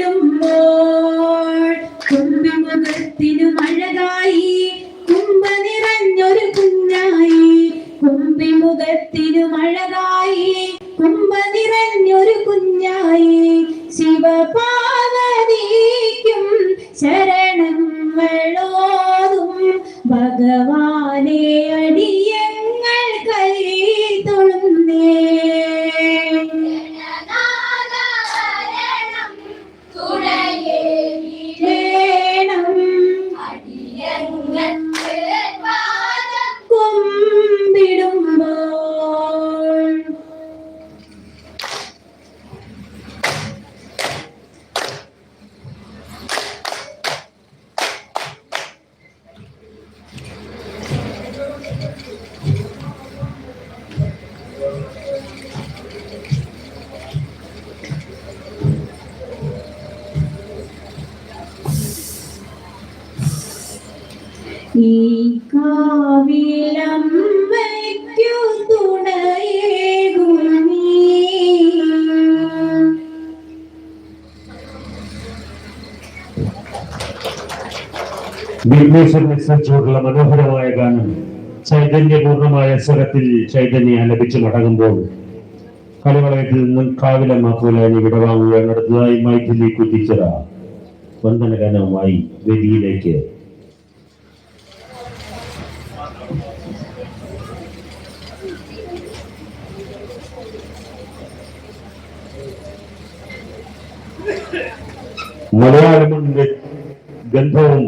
കുമ്പിടുമ്പോൾ കുമ്പിമുഖത്തിനു കുഞ്ഞായി കുഞ്ഞായി ഭഗവാനെ അടിയങ്ങൾ Yeah. ഈ കാവിലമ്മയ്ക്കു തുണയേകും നീ. മനോഹരമായ ഗാനം ചൈതന്യപൂർണമായ സ്വരത്തിൽ ചൈതന്യ ലഭിച്ചു മടങ്ങുമ്പോൾ കളിവളയത്തിൽ നിന്നും കാവിലമ്മ പൂലാനി വിടവാങ്ങുകയാണ് അടുത്തതായി മൈഥിലി കുറ്റിച്ചിറ വന്ദനഗാനവുമായി വേദിയിലേക്ക് മലയാളമണ്ണിന്റെ ഗന്ധവും